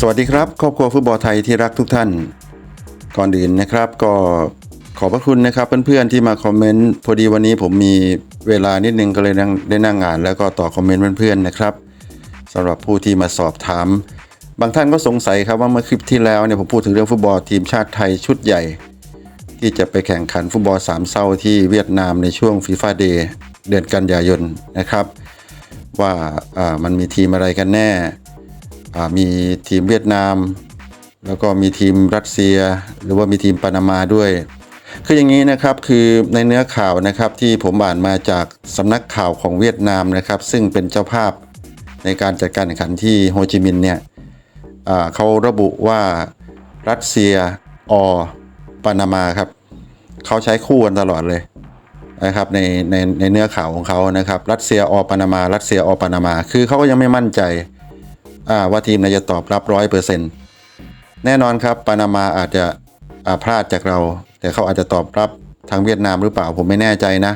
สวัสดีครับ ครอบครัวฟุตบอลไทยที่รักทุกท่าน ก่อนอื่นนะครับก็ขอบพระคุณนะครับเพื่อนๆที่มาคอมเมนต์พอดีวันนี้ผมมีเวลานิดนึงก็เลยนั่งได้นั่งอ่าน แล้วก็ตอบคอมเมนต์เพื่อนๆนะครับสำหรับผู้ที่มาสอบถาม บางท่านก็สงสัยครับว่าเมื่อคลิปที่แล้วเนี่ยผมพูดถึงเรื่องฟุตบอลทีมชาติไทยชุดใหญ่ ที่จะไปแข่งขันฟุตบอลสามเศร้าที่เวียดนามในช่วงฟีฟ่าเดย์เดือนกันยายนนะครับ ว่ามันมีทีมอะไรกันแน่ มีทีมเวียดนาม แล้วก็มีทีมรัสเซีย หรือว่ามีทีมปานามาด้วย คืออย่างนี้นะครับคือในเนื้อข่าวนะครับที่ผมอ่านมาจากสำนักข่าวของเวียดนามนะครับ ซึ่งเป็นเจ้าภาพในการจัดการแข่งขันที่โฮจิมินห์เนี่ยเขาระบุว่ารัสเซียอปานามาครับเขาใช้คู่กันตลอดเลยนะครับในในในเนื้อข่าวของเขานะครับ รัสเซียอปานามา รัสเซียอปานามา คือเขาก็ยังไม่มั่นใจ ว่าทีมไหนจะตอบรับร้อยเปอร์เซ็นต์แน่นอนครับปานามาอาจจะาพลาดจากเรา แต่เขาอาจจะตอบรับทางเวียดนามหรือเปล่าผมไม่แน่ใจนะ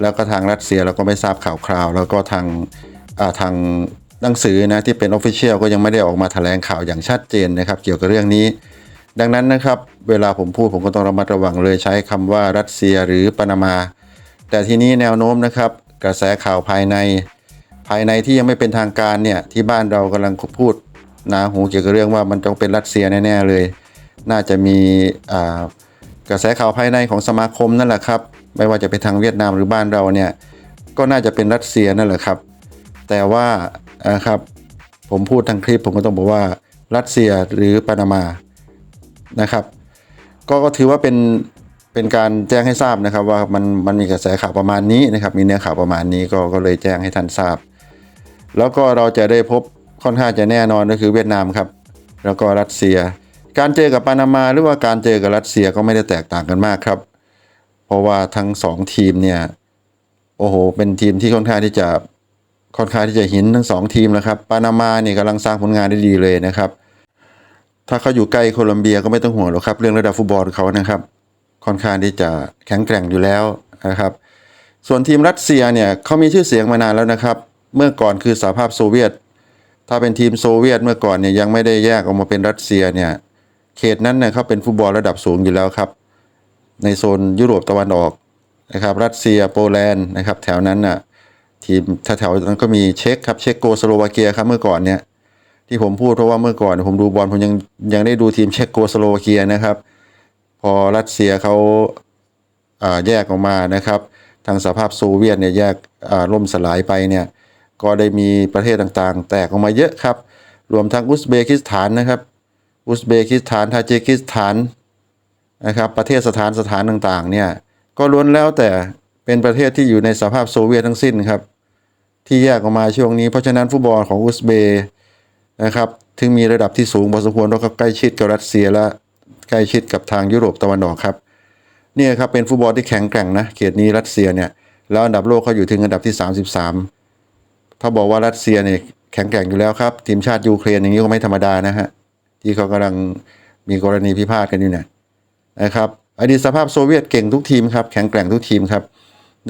แล้วก็ทางรัสเซียเราก็ไม่ทราบข่าวคราว แล้วก็ทางาทางหนังสือนะที่เป็นออฟฟิเชียลก็ยังไม่ได้ออกมาแถลงข่าวอย่างชัดเจนนะครับ เกี่ยวกับเรื่องนี้ ดังนั้นนะครับ เวลาผมพูดผมก็ต้องระมัดระวังเลยใช้คำว่ารัสเซียหรือปานามา แต่ทีนี้แนวโน้มนะครับ กระแสข่าวภายใน ภายในที่ยังไม่เป็นทางการเนี่ยที่บ้านเรากำลังพูดหนาหูเกี่ยวกับเรื่องว่ามันต้องเป็นรัสเซียแน่ๆเลย น่าจะมีกระแสข่าวภายในของสมาคมนั่นแหละครับ ไม่ว่าจะเป็นทางเวียดนามหรือบ้านเราเนี่ยก็น่าจะเป็นรัสเซียนั่นแหละครับ แต่ว่าครับผมพูดทางคลิปผมก็ต้องบอกว่ารัสเซียหรือปานามานะครับก็ก็ถือว่าเป็นเป็นการแจ้งให้ทราบนะครับว่ามันมันมีกระแสข่าวประมาณนี้นะครับ มีเนื้อข่าวประมาณนี้ก็ก็เลยแจ้งให้ท่านทราบ แล้วก็เราจะได้พบค่อนข้างจะแน่นอนก็คือเวียดนามครับ แล้วก็รัสเซีย การเจอกับปานามาหรือว่าการเจอกับรัสเซียก็ไม่ได้แตกต่างกันมากครับ เพราะว่าทั้งสองทีมเนี่ยโอ้โหเป็นทีมที่ค่อนข้างที่จะค่อนข้างที่จะหินทั้งสองทีมแล้วครับปานามาเนี่ยกำลังสร้างผลงานได้ดีเลยนะครับ ถ้าเขาอยู่ใกล้โคลอมเบียก็ไม่ต้องห่วงหรอกครับ เรื่องระดับฟุตบอลเขานะครับ ค่อนข้างที่จะแข็งแกร่งอยู่แล้วนะครับ ส่วนทีมรัสเซียเนี่ยเขามีชื่อเสียงมานานแล้วนะครับ เมื่อก่อนคือสหภาพโซเวียต ถ้าเป็นทีมโซเวียตเมื่อก่อนเนี่ยยังไม่ได้แยกออกมาเป็นรัสเซียเนี่ยเขตนั้นเนี่ยเขาเป็นฟุตบอลระดับสูงอยู่แล้วครับ ในโซนยุโรปตะวันออกนะครับรัสเซียโปแลนด์นะครับแถวนั้นน่ะทีมถ้าแถวนั้นก็มีเช็กครับเช็กโกสโลวาเกียครับเมื่อก่อนเนี่ยที่ผมพูดเพราะว่าเมื่อก่อนผมดูบอลผมยังยังได้ดูทีมเช็กโกสโลวาเกียนะครับ พอรัสเซียเขาแยกออกมานะครับ ทางสภาพโซเวียตเนี่ยแยกอ่าล่มสลายไปเนี่ย ก็ได้มีประเทศต่างๆ แตกออกมาเยอะครับ รวมทั้งอุซเบกิสถานนะครับ อุซเบกิสถานทาจิกิสถานนะครับ ประเทศสถานสถานต่างๆ เนี่ย ก็ล้วนแล้วแต่เป็นประเทศที่อยู่ในสภาพโซเวียตทั้งสิ้นครับ ที่แยกออกมาช่วงนี้ เพราะฉะนั้นฟุตบอลของอุซเบนะครับ ถึงมีระดับที่สูงพอสมควรแล้วก็ใกล้ชิดกับรัสเซียและใกล้ชิดกับทางยุโรปตะวันออกครับเนี่ยครับเป็นฟุตบอลที่แข็งแกร่งนะเขตนี้รัสเซียเนี่ยแล้วอันดับโลกเขาอยู่ถึงอันดับที่ 33 ถ้าบอกว่ารัสเซียเนี่ยแข็งแกร่งอยู่แล้วครับ ทีมชาติยูเครนอย่างนี้ก็ไม่ธรรมดานะฮะ ที่เขากำลังมีกรณีพิพาทกันอยู่เนี่ยนะครับอดีตสภาพโซเวียตเก่งทุกทีมครับแข็งแกร่งทุกทีมครับ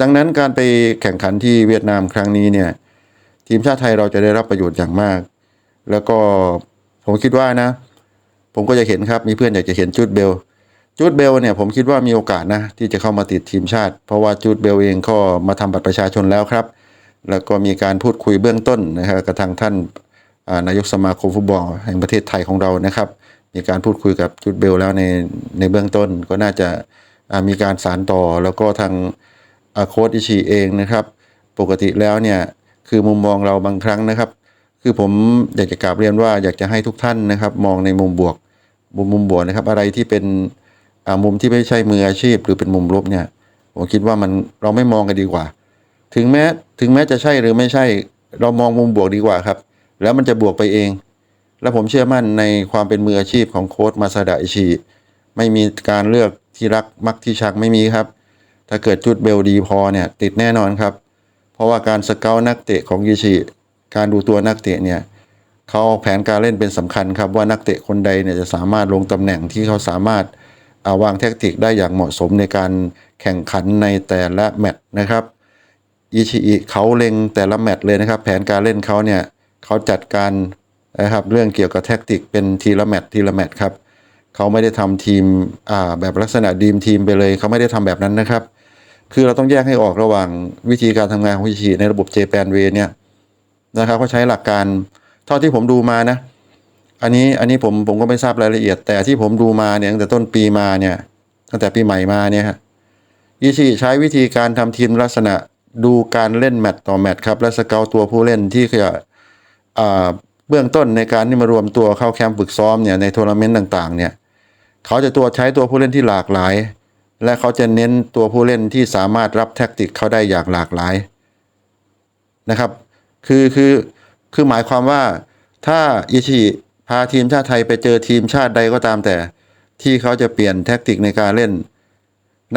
ดังนั้นการไปแข่งขันที่เวียดนามครั้งนี้เนี่ยทีมชาติไทยเราจะได้รับประโยชน์อย่างมาก แล้วก็ผมคิดว่านะ ผมก็จะเห็นครับมีเพื่อนอยากจะเห็นจูดเบลจูดเบลเนี่ยผมคิดว่ามีโอกาสนะที่จะเข้ามาติดทีมชาติ เพราะว่าจูดเบลเองก็มาทำบัตรประชาชนแล้วครับ แล้วก็มีการพูดคุยเบื้องต้นนะครับกับทางท่านนายกสมาคมฟุตบอลแห่งประเทศไทยของเรานะครับ มีการพูดคุยกับจูดเบลแล้วในในเบื้องต้นก็น่าจะมีการสารต่อแล้วก็ทางโค้ชอิชิเองนะครับ ปกติแล้วเนี่ยคือมุมมองเราบางครั้งนะครับ คือผมอยากจะกราบเรียนว่าอยากจะให้ทุกท่านนะครับ มองในมุมบวก มุมมุมบวกนะครับ อะไรที่เป็นมุมที่ไม่ใช่มืออาชีพ หรือเป็นมุมลบเนี่ยผมคิดว่ามันเราไม่มองกันดีกว่า ถึงแม้ถึงแม้จะใช่หรือไม่ใช่ เรามองมุมบวกดีกว่าครับ แล้วมันจะบวกไปเอง แล้วผมเชื่อมั่นในความเป็นมืออาชีพของโค้ชมาซาดะอิชิไม่มีการเลือกที่รักมักที่ชักไม่มีครับ ถ้าเกิดจุดเบลดีพอเนี่ยติดแน่นอนครับ เพราะว่าการสเกลนักเตะของอิชิการดูตัวนักเตะเนี่ยเขาแผนการเล่นเป็นสำคัญครับว่านักเตะคนใดเนี่ยจะสามารถลงตำแหน่งที่เขาสามารถอาวางแทคติกได้อย่างเหมาะสมในการแข่งขันในแต่ละแมตช์นะครับ อิชิอิเขาเล็งแต่ละแมตช์เลยนะครับ แผนการเล่นเขาเนี่ยเขาจัดการนะครับเรื่องเกี่ยวกับแท็กติกเป็นทีละแมตช์ทีละแมตช์ครับเขาไม่ได้ทำทีมอ่าแบบลักษณะดีมทีมไปเลยเขาไม่ได้ทำแบบนั้นนะครับ คือเราต้องแยกให้ออกระหว่างวิธีการทำงานของอิชิในระบบเจแปนเวเนี่ยนะครับเขาใช้หลักการเท่าที่ผมดูมานะอันนี้อันนี้ผมผมก็ไม่ทราบรายละเอียด แต่ที่ผมดูมาเนี่ยตั้งแต่ต้นปีมาเนี่ยตั้งแต่ปีใหม่มาเนี่ยฮะอิชิใช้วิธีการทำทีมลักษณะ ดูการเล่นแมตต์ต่อแมตต์ครับ และสเกลตัวผู้เล่นที่จะเบื้องต้นในการที่มารวมตัวเข้าแคมป์ฝึกซ้อมเนี่ยในทัวร์นาเมนต์ต่างๆเนี่ยเขาจะตัวใช้ตัวผู้เล่นที่หลากหลาย และเขาจะเน้นตัวผู้เล่นที่สามารถรับแท็กติกเขาได้อย่างหลากหลายนะครับ คือคือคือหมายความว่าถ้าอิชิพาทีมชาติไทยไปเจอทีมชาติใดก็ตามแต่ ที่เขาจะเปลี่ยนแท็กติกในการเล่น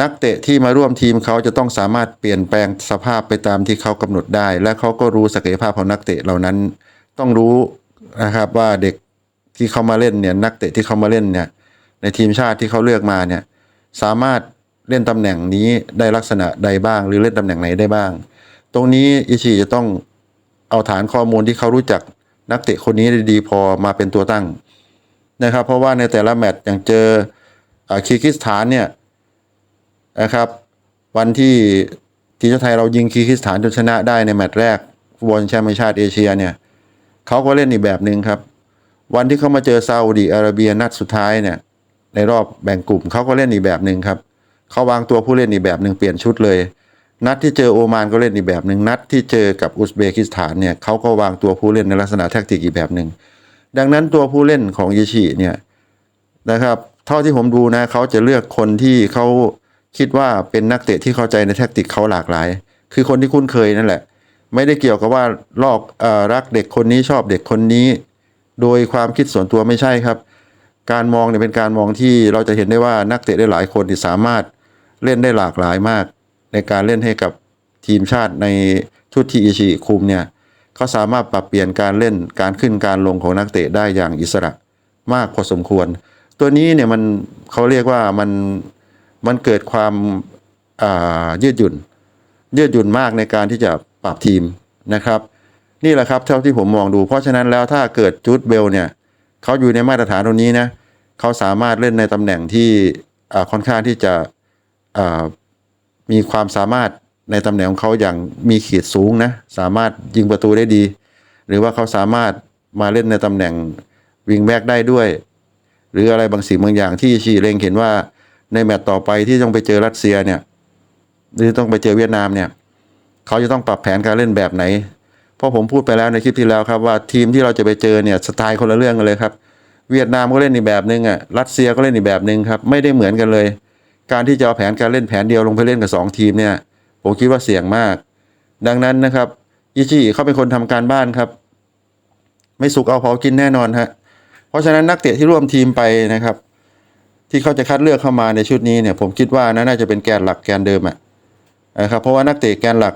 นักเตะที่มาร่วมทีมเขาจะต้องสามารถเปลี่ยนแปลงสภาพไปตามที่เขากำหนดได้ และเขาก็รู้ศักยภาพของนักเตะเหล่านั้น ต้องรู้นะครับว่าเด็กที่เขามาเล่นเนี่ยนักเตะที่เขามาเล่นเนี่ยในทีมชาติที่เขาเลือกมาเนี่ยสามารถเล่นตำแหน่งนี้ได้ลักษณะใดบ้าง หรือเล่นตำแหน่งไหนได้บ้าง ตรงนี้อิชิจะต้องเอาฐานข้อมูลที่เขารู้จักนักเตะคนนี้ดีพอมาเป็นตัวตั้งนะครับ เพราะว่าในแต่ละแมตช์อย่างเจออคีร์กิสถานเนี่ย นะครับ วันที่ทีมชาติไทยเรายิงคีร์กิสถานจนชนะได้ในแมตช์แรกฟุตบอลแชมเป์แห่งชาติเอเชียเนี่ยเขาก็เล่นอีกแบบหนึ่งครับ วันที่เขามาเจอซาอุดีอาระเบียนัดสุดท้ายเนี่ย ในรอบแบ่งกลุ่มเขาก็เล่นอีกแบบหนึ่งครับเขาวางตัวผู้เล่นอีกแบบหนึ่งเปลี่ยนชุดเลย นัดที่เจอโอมานก็เล่นอีกแบบหนึ่งนัดที่เจอกับอุซเบกิสถานเนี่ยเขาก็วางตัวผู้เล่นในลักษณะแท็กติกอีกแบบหนึ่งดังนั้นตัวผู้เล่นของยิชิเนี่ยนะครับ เท่าที่ผมดูนะเขาจะเลือกคนที่เขา คิดว่าเป็นนักเตะที่เข้าใจในแท็กติกเขาหลากหลาย คือคนที่คุ้นเคยนั่นแหละ ไม่ได้เกี่ยวกับว่าลอกเอ่อรักเด็กคนนี้ชอบเด็กคนนี้ โดยความคิดส่วนตัวไม่ใช่ครับ การมองเนี่ยเป็นการมองที่เราจะเห็นได้ว่านักเตะได้หลายคนที่สามารถเล่นได้หลากหลายมาก ในการเล่นให้กับทีมชาติในชุดที่อิชิคุมเนี่ยเขาสามารถปรับเปลี่ยนการเล่นการขึ้นการลงของนักเตะได้อย่างอิสระมากพอสมควร ตัวนี้เนี่ยมันเขาเรียกว่ามัน มันเกิดความายืดหยุ่น ยืดหยุ่นมากในการที่จะปรับทีมนะครับ นี่แหละครับเท่าที่ผมมองดู เพราะฉะนั้นแล้วถ้าเกิดจูดเบลเนี่ยเขาอยู่ในมาตรฐานตรงนี้นะเขาสามารถเล่นในตำแหน่งที่ค่อนข้างที่จะมีความสามารถในตำแหน่งของเขาอย่างมีขีดสูงนะสามารถยิงประตูได้ดี หรือว่าเขาสามารถมาเล่นในตำแหน่งวิงแบ็กได้ด้วย หรืออะไรบางสิ่งบางอย่างที่ชีเล็งเห็นว่า ในแมตต์ต่อไปที่ต้องไปเจอรัสเซียเนี่ยหรือต้องไปเจอเวียดนามเนี่ยเขาจะต้องปรับแผนการเล่นแบบไหน เพราะผมพูดไปแล้วในคลิปที่แล้วครับว่าทีมที่เราจะไปเจอเนี่ยสไตล์คนละเรื่องกันเลยครับ เวียดนามก็เล่นอีกแบบนึงอะรัสเซียก็เล่นอีกแบบนึงครับไม่ได้เหมือนกันเลย การที่จะเอาแผนการเล่นแผนเดียวลงไปเล่นกับสองทีมเนี่ยผมคิดว่าเสี่ยงมาก ดังนั้นนะครับอิชิเขาเป็นคนทำการบ้านครับ ไม่สุกเอาเผากินแน่นอนฮะเพราะฉะนั้นนักเตะที่ร่วมทีมไปนะครับ ที่เขาจะคัดเลือกเข้ามาในชุดนี้เนี่ยผมคิดว่าน่าจะเป็นแกนหลักแกนเดิมอะนะครับเพราะว่านักเตะแกนหลัก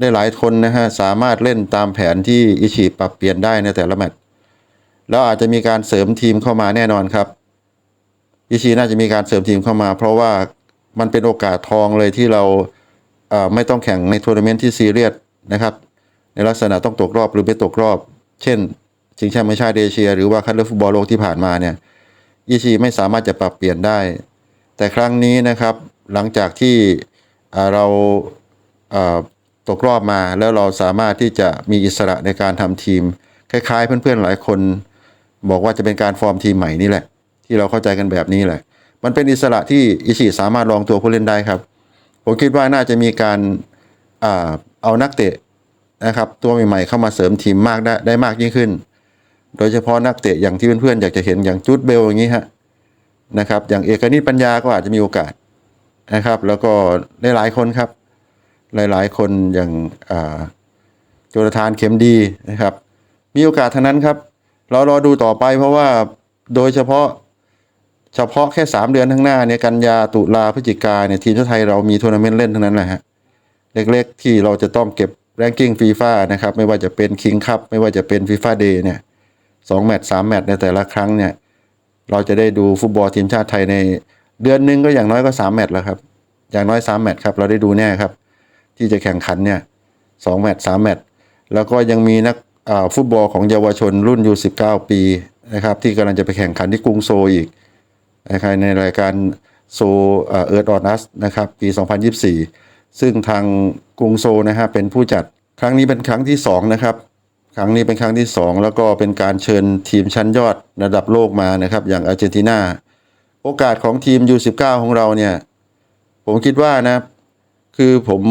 ได้หลายคนนะฮะสามารถเล่นตามแผนที่อิชิปรับเปลี่ยนได้ในแต่ละแมตช์แล้วอาจจะมีการเสริมทีมเข้ามาแน่นอนครับ อิชิน่าจะมีการเสริมทีมเข้ามา เพราะว่ามันเป็นโอกาสทองเลยที่เราไม่ต้องแข่งในทัวร์นาเมนต์ที่ซีเรียสนะครับในลักษณะต้องตกรอบหรือไม่ตกรอบ เช่นชิงแชมป์ไม่ใช่เอเชีย หรือว่าคัดเลือกฟุตบอลโลกที่ผ่านมาเนี่ย อิชิไม่สามารถจะปรับเปลี่ยนได้ แต่ครั้งนี้นะครับหลังจากที่เราตกรอบมาแล้วเราสามารถที่จะมีอิสระในการทำทีม คล้ายๆ เพื่อนๆหลายคน บอกว่าจะเป็นการฟอร์มทีมใหม่นี่แหละ ที่เราเข้าใจกันแบบนี้แหละ มันเป็นอิสระที่อิชิสามารถลองตัวผู้เล่นได้ครับ ผมคิดว่าน่าจะมีการอาเอานักเตะนะครับตัวใหม่ๆเข้ามาเสริมทีมมากได้ได้มากยิ่งขึ้น โดยเฉพาะนักเตะอย่างที่เพื่อนๆอยากจะเห็นอย่างจูดเบลอย่างนี้ฮะนะครับ อย่างเอกนิตปัญญาก็อาจจะมีโอกาสนะครับ แล้วก็หลายคนครับ หลายๆคนอย่างอ่าโจรทานเข็มดีนะครับ มีโอกาสทั้งนั้นครับ เรารอดูต่อไปเพราะว่าโดยเฉพาะเฉพาะแค่ 3 เดือนข้างหน้าเนี่ยกันยาตุลาพฤศจิกาเนี่ยทีมชาติไทยเรามีทัวร์นาเมนต์เล่นทั้งนั้นแหละฮะเล็กๆที่เราจะต้องเก็บแรงกิ้งฟีฟ่านะครับ ไม่ว่าจะเป็นคิงคัพไม่ว่าจะเป็นฟีฟ่าเดย์เนี่ย สองแมตช์สามแมตช์ในแต่ละครั้งเนี่ย เราจะได้ดูฟุตบอลทีมชาติไทยในเดือนหนึ่งก็อย่างน้อยก็สามแมตช์แล้วครับ อย่างน้อยสามแมตช์ครับ เราได้ดูแน่ครับ ที่จะแข่งขันเนี่ยสองแมตช์สามแมตช์แล้วก็ยังมีนักฟุตบอลของเยาวชนรุ่นยู19 ปีนะครับ ที่กำลังจะไปแข่งขันที่กรุงโซลอีกนะครับในรายการโซเอิร์ดออนัสนะครับ ปี 2024 ซึ่งทางกรุงโซลนะฮะเป็นผู้จัดครั้งนี้เป็นครั้งที่ 2 นะครับ ครั้งนี้เป็นครั้งที่ 2 แล้วก็เป็นการเชิญทีมชั้นยอดระดับโลกมานะครับ อย่างอาร์เจนตินา โอกาสของทีม U19 ของเราเนี่ย ผมคิดว่านะ คือผม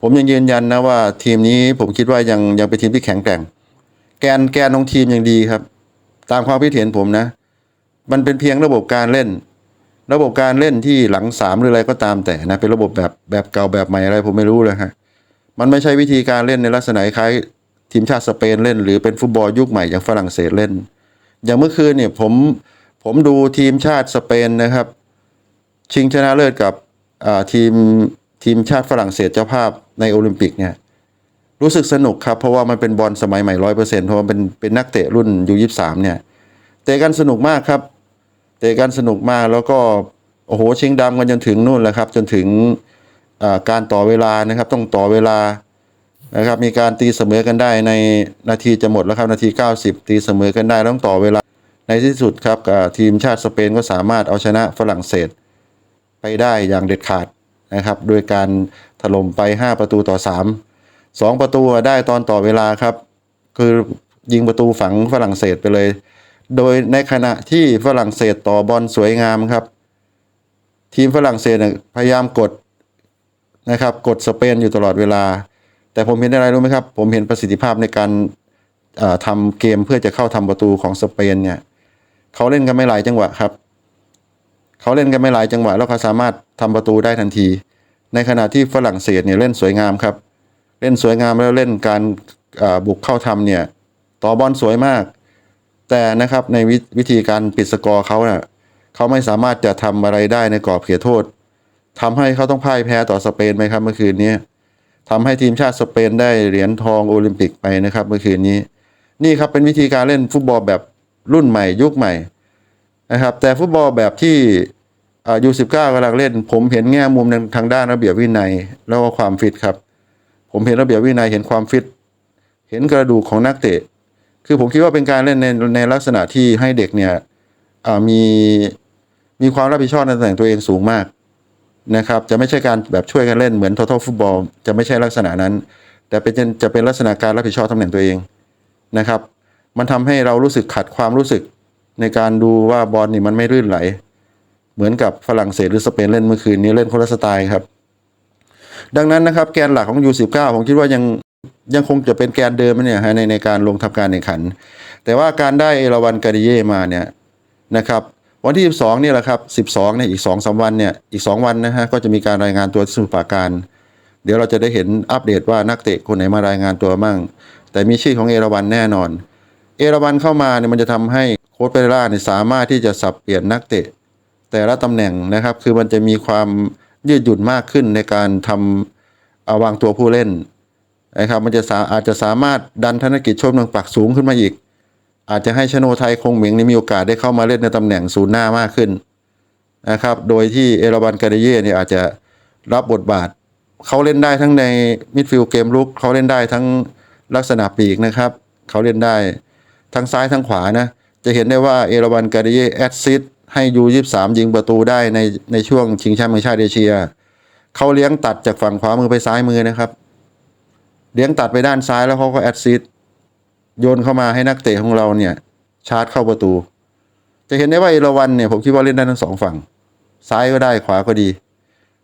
ผมยังยืนยันนะว่าทีมนี้ผมคิดว่ายังยังเป็นทีมที่แข็งแกร่ง แกนแกนของทีมยังดีครับ ตามความคิดเห็นผมนะ มันเป็นเพียงระบบการเล่น ระบบการเล่นที่หลังสามหรืออะไรก็ตามแต่นะเป็นระบบแบบแบบเก่าแบบใหม่อะไรผมไม่รู้เลยฮะมันไม่ใช่วิธีการเล่นในลักษณะคล้าย ทีมชาติสเปนเล่น หรือเป็นฟุตบอลยุคใหม่อย่างฝรั่งเศสเล่น อย่างเมื่อคืนเนี่ยผมผมดูทีมชาติสเปนนะครับ ชิงชนะเลิศกับทีมทีมชาติฝรั่งเศสเจ้าภาพในโอลิมปิกเนี่ยรู้สึกสนุกครับ เพราะว่ามันเป็นบอลสมัยใหม่ร้อยเปอร์เซ็นต์เพราะว่าเป็นเป็นนักเตะรุ่นยูยี่สามเนี่ยเตะกันสนุกมากครับ เตะกันสนุกมากแล้วก็โอ้โหชิงดำกันจนถึงนู่นแหละครับ จนถึงการต่อเวลานะครับ ต้องต่อเวลา นะครับมีการตีเสมอกันได้ในนาทีจะหมดแล้วครับนาที 90 ตีเสมอกันได้ต้องต่อเวลาในที่สุดครับทีมชาติสเปนก็สามารถเอาชนะฝรั่งเศส ไปได้อย่างเด็ดขาดนะครับโดยการถล่มไป 5 ประตูต่อ 3 2 ประตูได้ตอนต่อเวลาครับ คือยิงประตูฝังฝรั่งเศสไปเลย โดยในขณะที่ฝรั่งเศสต่อบอลสวยงามครับ ทีมฝรั่งเศสพยายามกดนะครับกดสเปนอยู่ตลอดเวลา แต่ผมเห็นอะไรรู้ไหมครับ ผมเห็นประสิทธิภาพในการเอ่อทำเกมเพื่อจะเข้าทำประตูของสเปนเนี่ยเขาเล่นกันไม่หลายจังหวะครับ เขาเล่นกันไม่หลายจังหวะแล้วเขาสามารถทำประตูได้ทันที ในขณะที่ฝรั่งเศสเนี่ยเล่นสวยงามครับ เล่นสวยงามแล้วเล่นการบุกเข้าทำเนี่ยต่อบอลสวยมาก แต่นะครับในวิวิธีการปิดสกอร์เขาเน่ะเขาไม่สามารถจะทำอะไรได้ในกรอบเขตโทษทำให้เขาต้องพ่ายแพ้ต่อสเปนไหมครับเมื่อคืนนี้ ทำให้ทีมชาติสเปนได้เหรียญทองโอลิมปิกไปนะครับ เมื่อคืนนี้ นี่ครับเป็นวิธีการเล่นฟุตบอลแบบรุ่นใหม่ ยุคใหม่นะครับ แต่ฟุตบอลแบบที่อายุ19กำลังเล่น ผมเห็นแง่มุมทางด้านระเบียบวินัย แล้วก็ความฟิตครับ ผมเห็นระเบียบวินัยเห็นความฟิต เห็นกระดูกของนักเตะ คือผมคิดว่าเป็นการเล่นในในลักษณะที่ให้เด็กเนี่ยอ่ามีมีความรับผิดชอบในตำแหน่งตัวเองสูงมาก นะครับจะไม่ใช่การแบบช่วยกันเล่นเหมือนท o ท a l ฟุตบอลจะไม่ใช่ลักษณะนั้น แต่เป็นจะเป็นลักษณะการรับผิดชอบตำแหน่งตัวเองนะครับ มันทำให้เรารู้สึกขัดความรู้สึกในการดูว่าบอลนี่มันไม่รื่นไหล เหมือนกับฝรั่งเศสหรือสเปนเล่นเมื่อคืนนี้เล่นคนละสไตล์ครับ ดังนั้นนะครับแกนหลักของ U19 ผมคิดว่ายังยังคงจะเป็นแกนเดิมเนี่ยฮะในในการลงทำการแข่งขัน แต่ว่าการได้เอราวันการิเย่มาเนี่ยนะครับ วันที่ 12เนี่ยแหละครับ12เนี่ยอีก2อสวันเนี่ยอีก 2 วันนะฮะก็จะมีการรายงานตัวที่สมุทรปราการ เดี๋ยวเราจะได้เห็นอัปเดตว่านักเตะคนไหนมารายงานตัวมั่ง แต่มีชื่อของเอราวันแน่นอน เอราวันเข้ามาเนี่ยมันจะทำให้โค้ชเปเรล่าเนี่ยสามารถที่จะสับเปลี่ยนนักเตะ แต่ละตำแหน่งนะครับ คือมันจะมีความยืดหยุ่นมากขึ้นในการทำอาวางตัวผู้เล่นนะครับมันจะสาอาจจะสามารถดันธนกิจชมเมืองปักสูงขึ้นมาอีก อาจจะให้ชโนไทยคงเหมิงนี่มีโอกาสได้เข้ามาเล่นในตำแหน่งศูนย์หน้ามากขึ้นนะครับ โดยที่เอราบันการเย่เนี่ยอาจจะรับบทบาท เขาเล่นได้ทั้งในมิดฟิลด์เกมลุกเขาเล่นได้ทั้งลักษณะปีกนะครับ เขาเล่นได้ทั้งซ้ายทั้งขวานะ จะเห็นได้ว่าเอราบันการเย่แอดซิดให้ยูยี่สามยิงประตูได้ในในช่วงชิงแชมป์แห่งชาติเอเชีย เขาเลี้ยงตัดจากฝั่งขวามือไปซ้ายมือนะครับ เลี้ยงตัดไปด้านซ้ายแล้วเขาก็แอดซิด โยนเข้ามาให้นักเตะของเราเนี่ย ชาร์จเข้าประตู จะเห็นได้ว่าเอราวันเนี่ยผมคิดว่าเล่นได้ทั้งสองฝั่ง ซ้ายก็ได้ขวาก็ดี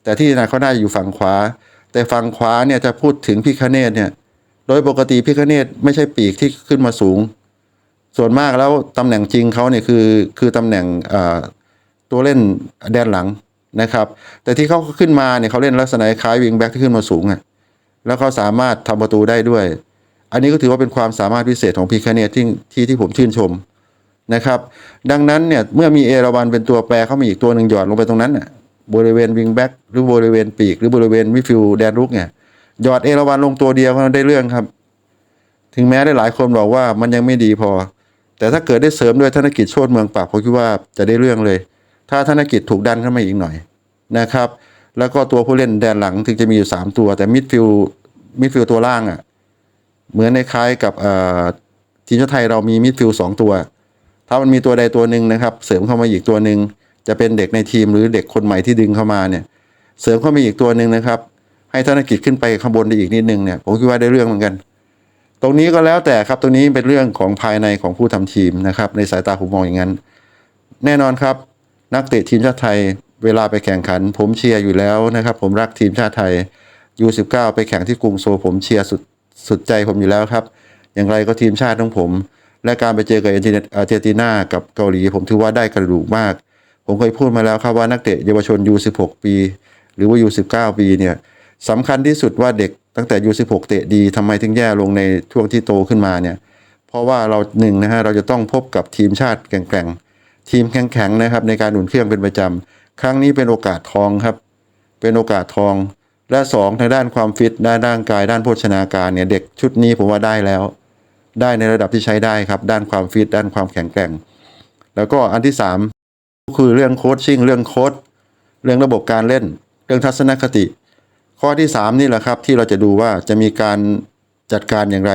แต่ที่นะเขาได้อยู่ฝั่งขวา แต่ฝั่งขวาเนี่ยจะพูดถึงพิคเนตเนี่ย โดยปกติพิคเนตไม่ใช่ปีกที่ขึ้นมาสูง ส่วนมากแล้วตำแหน่งจริงเขาเนี่ยคือคือตำแหน่งตัวเล่นแดนหลังนะครับ แต่ที่เขาขึ้นมาเนี่ยเขาเล่นลักษณะคล้ายวิงแบ็กที่ขึ้นมาสูงอะแล้วเขาสามารถทำประตูได้ด้วย อันนี้ก็ถือว่าเป็นความสามารถพิเศษของพีคเนตที่ที่ที่ผมชื่นชมนะครับ ดังนั้นเนี่ยเมื่อมีเอราวันเป็นตัวแปรเขามีอีกตัวหนึ่งหยอดลงไปตรงนั้นน่ะบริเวณวิงแบ็กหรือบริเวณปีก หรือบริเวณมิดฟิลแดนรุกเนี่ยหยอดเอราวันลงตัวเดียวเขาได้เรื่องครับ ถึงแม้ได้หลายคนบอกว่ามันยังไม่ดีพอ แต่ถ้าเกิดได้เสริมด้วยธนกิจโชติเมืองปากผมคิดว่าจะได้เรื่องเลย ถ้าธนกิจถูกดันขึ้นมาอีกหน่อยนะครับ แล้วก็ตัวผู้เล่นแดนหลังถึงจะมีอยู่สามตัว แต่มิดฟิลมิดฟิลตัวล่างอะ เหมือนในคล้ายกับทีมชาติไทยเรามีมิดฟิลด์สองตัว ถ้ามันมีตัวใดตัวหนึ่งนะครับ เสริมเข้ามาอีกตัวหนึ่งจะเป็นเด็กในทีมหรือเด็กคนใหม่ที่ดึงเข้ามาเนี่ย เสริมเข้ามาอีกตัวหนึ่งนะครับ ให้ธนกิจขึ้นไปข้างบนได้อีกนิดนึงเนี่ยผมคิดว่าได้เรื่องเหมือนกัน ตรงนี้ก็แล้วแต่ครับตรงนี้เป็นเรื่องของภายในของผู้ทำทีมนะครับ ในสายตาผมมองอย่างนั้น แน่นอนครับ นักเตะทีมชาติไทยเวลาไปแข่งขัน ผมเชียร์อยู่แล้วนะครับ ผมรักทีมชาติไทย U19 ไปแข่งที่กรุงโซลผมเชียร์สุด สุดใจผมอยู่แล้วครับ อย่างไรก็ทีมชาติของผม และการไปเจอกับอาร์เจนอาร์เจนตินากับเกาหลี ผมถือว่าได้กระดูกมาก ผมเคยพูดมาแล้วครับว่านักเตะเยาวชน U16 ปี หรือว่า U19 ปีเนี่ยสำคัญที่สุดว่าเด็กตั้งแต่ U16 เตะดีทำไมถึงแย่ลงในช่วงที่โตขึ้นมาเนี่ยเพราะว่าเราหนึ่งนะฮะเราจะต้องพบกับทีมชาติแกร่งๆทีมแข็งๆนะครับในการหนุนเครื่องเป็นประจำครั้งนี้เป็นโอกาสทองครับ เป็นโอกาสทอง และสองด้านความฟิตด้านร่างกายด้านโภชนาการเนี่ยเด็กชุดนี้ผมว่าได้แล้ว ได้ในระดับที่ใช้ได้ครับ ด้านความฟิตด้านความแข็งแกร่ง แล้วก็อันที่สามคือเรื่องโคชชิ่งเรื่องโค้ดเรื่องระบบการเล่น เรื่องทัศนคติ ข้อที่สามนี่แหละครับที่เราจะดูว่าจะมีการจัดการอย่างไร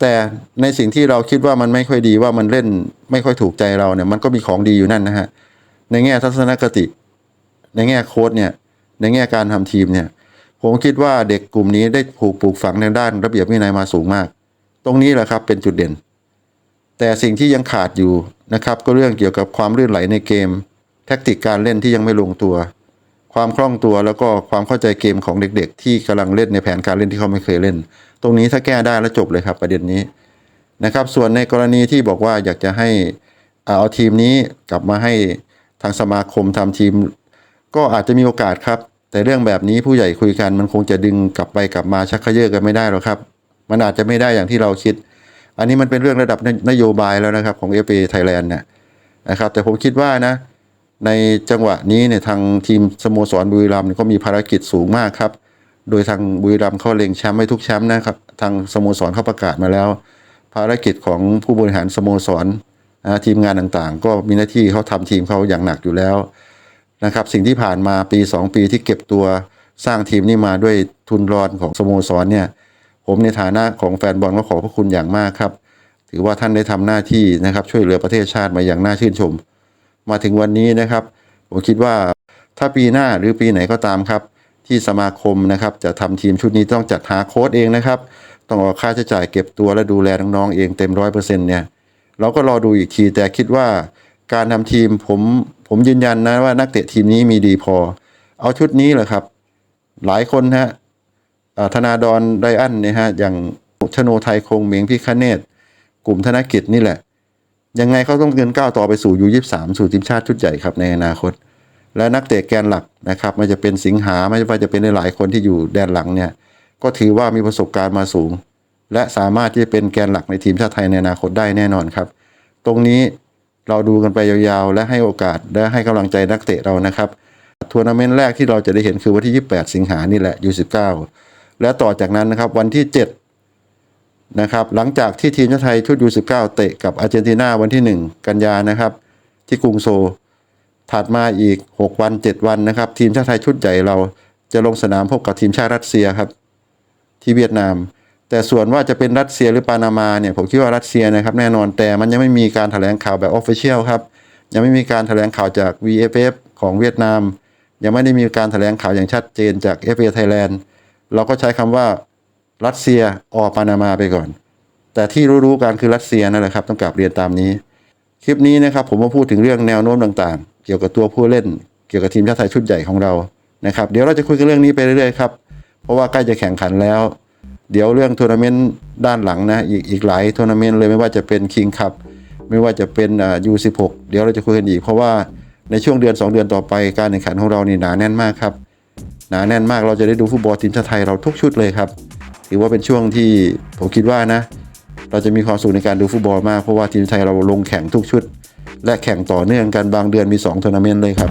แต่ในสิ่งที่เราคิดว่ามันไม่ค่อยดีว่ามันเล่นไม่ค่อยถูกใจเราเนี่ยมันก็มีของดีอยู่นั่นนะฮะในแง่ทัศนคติ ในแง่โค้ดเนี่ยในแง่การทำทีมเนี่ย ผมคิดว่าเด็กกลุ่มนี้ได้ผูกปลูกฝังในด้านระเบียบวินัยมาสูงมาก ตรงนี้แหละครับเป็นจุดเด่น แต่สิ่งที่ยังขาดอยู่นะครับ ก็เรื่องเกี่ยวกับความลื่นไหลในเกม แทคติกการเล่นที่ยังไม่ลงตัว ความคล่องตัวแล้วก็ความเข้าใจเกมของเด็กๆ ที่กำลังเล่นในแผนการเล่นที่เขาไม่เคยเล่น ตรงนี้ถ้าแก้ได้แล้วจบเลยครับประเด็นนี้นะครับ ส่วนในกรณีที่บอกว่าอยากจะให้เอาทีมนี้กลับมาให้ทางสมาคมทำทีม ก็อาจจะมีโอกาสครับ แต่เรื่องแบบนี้ผู้ใหญ่คุยกันมันคงจะดึงกลับไปกลับมาชักเขยื้อกันไม่ได้หรอกครับ มันอาจจะไม่ได้อย่างที่เราคิด อันนี้มันเป็นเรื่องระดับนโยบายแล้วนะครับของ FA Thailand เนี่ยนะครับ แต่ผมคิดว่านะในจังหวะนี้เนี่ยทางทีมสโมสรบุรีรัมย์ก็มีภารกิจสูงมากครับ โดยทางบุรีรัมย์เขาเล็งแชมป์ไว้ทุกแชมป์นะครับ ทางสโมสรเขาประกาศมาแล้ว ภารกิจของผู้บริหารสโมสรทีมงานต่างๆ ก็มีหน้าที่เขาทำทีมเขาอย่างหนักอยู่แล้ว นะครับสิ่งที่ผ่านมาปี 2 ปีที่เก็บตัวสร้างทีมนี้มาด้วยทุนรอนของสโมสรเนี่ยผมในฐานะของแฟนบอลก็ขอพระคุณอย่างมากครับ ถือว่าท่านได้ทำหน้าที่นะครับช่วยเหลือประเทศชาติมาอย่างน่าชื่นชม มาถึงวันนี้นะครับ ผมคิดว่าถ้าปีหน้าหรือปีไหนก็ตามครับ ที่สมาคมนะครับจะทำทีมชุดนี้ต้องจัดหาโค้ดเองนะครับ ต้องออกค่าใช้จ่ายเก็บตัวและดูแลน้องๆเองเต็มร้อยเปอร์เซ็นต์เนี่ยเราก็รอดูอีกทีแต่คิดว่าการทำทีมผม ผมยืนยันนะว่านักเตะทีมนี้มีดีพอ เอาชุดนี้แหละครับ หลายคนฮะธนาดอนไดอันเนี่ยฮะอย่างชโนไทยคงเหมียงพิคเนตกลุ่มธนกิจนี่แหละ ยังไงเขาต้องเดินก้าวต่อไปสู่ยูยี่สามสู่ทีมชาติชุดใหญ่ครับในอนาคต และนักเตะแกนหลักนะครับไม่จะเป็นสิงหาไม่ว่าจะเป็นหลายคนที่อยู่แดนหลังเนี่ยก็ถือว่ามีประสบการณ์มาสูง และสามารถที่จะเป็นแกนหลักในทีมชาติไทยในอนาคตได้แน่นอนครับ ตรงนี้ เราดูกันไปยาวๆ และให้โอกาสและให้กำลังใจนักเตะเรานะครับทัวร์นาเมนต์แรกที่เราจะได้เห็นคือวันที่ 28 สิงหานี่แหละ U19 และต่อจากนั้นนะครับวันที่ 7 นะครับ หลังจากที่ทีมชาติไทยชุด U19 เตะกับอาร์เจนตินาวันที่ 1 กันยานะครับ ที่กรุงโซลถัดมาอีก 6 วัน 7 วันนะครับ ทีมชาติไทยชุดใหญ่เราจะลงสนามพบกับทีมชาติรัสเซียครับ ที่เวียดนาม แต่ส่วนว่าจะเป็นรัสเซียหรือปานามาเนี่ยผมคิดว่ารัสเซียนะครับแน่นอนแต่มันยังไม่มีการแถลงข่าวแบบออฟฟิเชียลครับยังไม่มีการแถลงข่าวจาก VFF ของเวียดนาม ยังไม่ได้มีการแถลงข่าวอย่างชัดเจนจาก FA Thailand เราก็ใช้คำว่ารัสเซียออปานามาไปก่อน แต่ที่รู้ๆกันคือรัสเซียนั่นแหละครับต้องกลับเรียนตามนี้ คลิปนี้นะครับผมมาพูดถึงเรื่องแนวโน้มต่างๆ เกี่ยวกับตัวผู้เล่น เกี่ยวกับทีมชาติไทยชุดใหญ่ของเรานะครับเดี๋ยวเราจะคุยกันเรื่องนี้ไปเรื่อยๆครับเพราะว่าใกล้จะแข่งขันแล้ว เดี๋ยวเรื่องทัวร์นาเมนต์ด้านหลังนะอีกอีกหลายทัวร์นาเมนต์เลยไม่ว่าจะเป็นคิงคัพไม่ว่าจะเป็นอ่า U16 เดี๋ยวเราจะคุยกันอีก เพราะว่าในช่วงเดือน 2 เดือนต่อไปการแข่งขันของเรานี่หนาแน่นมากครับหนาแน่นมากเราจะได้ดูฟุตบอลทีมชาติไทยเราทุกชุดเลยครับถือว่าเป็นช่วงที่ผมคิดว่านะ เราจะมีความสุขในการดูฟุตบอลมากเพราะว่าทีมไทยเราลงแข่งทุกชุด และแข่งต่อเนื่องกันบางเดือนมี2ทัวร์นาเมนต์เลยครับ